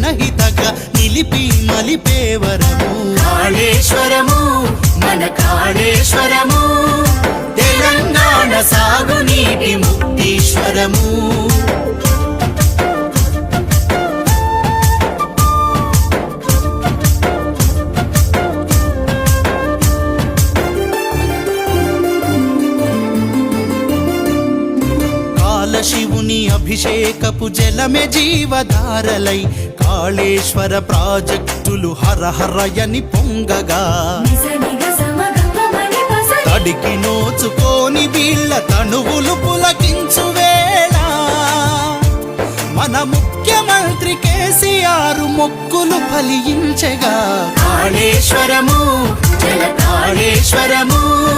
జనహితగా నిలిపి మలిపేవరము కాళేశ్వరము మన కాళేశ్వరము తెలంగాణ సాగునీటి ముక్తీశ్వరము. కాలశివుని అభిషేకపు జలమే జీవధారలై కాళేశ్వర ప్రాజెక్టులు హరహరయని పొంగగా. నిగ సమగమని పస తడికి నోచుకోని వీళ్ళ తనువులు పులకించు వేళ. మన ముఖ్యమంత్రి కేసీఆర్ మొక్కులు ఫలించగా. కాళేశ్వరము జల కాళేశ్వరము.